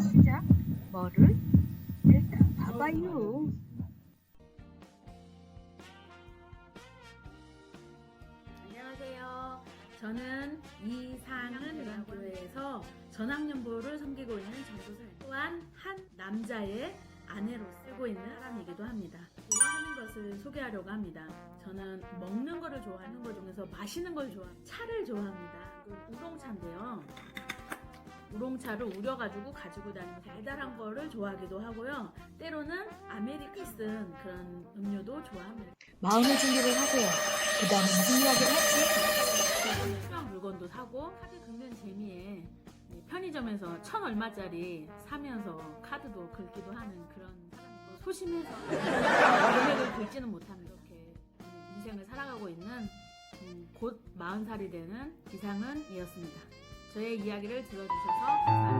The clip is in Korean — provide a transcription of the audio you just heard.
시작. 뭐를? 일단 봐봐요. 안녕하세요. 저는 이상은 대학교에서 전학연보를 섬기고 있는 전도사입니다. 또한 한 남자의 아내로 쓰고 있는 사람이기도 합니다. 좋아하는 것을 소개하려고 합니다. 저는 먹는 거를 좋아하는 것 중에서 마시는 걸 좋아합니다. 차를 좋아합니다. 이건 우롱차인데요. 우롱차를 우려가지고 가지고 다니는 달달한 거를 좋아하기도 하고요. 때로는 아메리카 쓴 그런 음료도 좋아합니다. 마음의 준비를 하세요. 그 다음에 무슨 이야기를 할지? 필요한 물건도 사고 카드 긁는 재미에 이 편의점에서 천 얼마짜리 사면서 카드도 긁기도 하는 그런 사람이고 소심해서 금액을 긁지는 못합니다. 이렇게 인생을 살아가고 있는 음, 곧 40살이 되는 이상은이었습니다. 저의 이야기를 들어주셔서 감사합니다.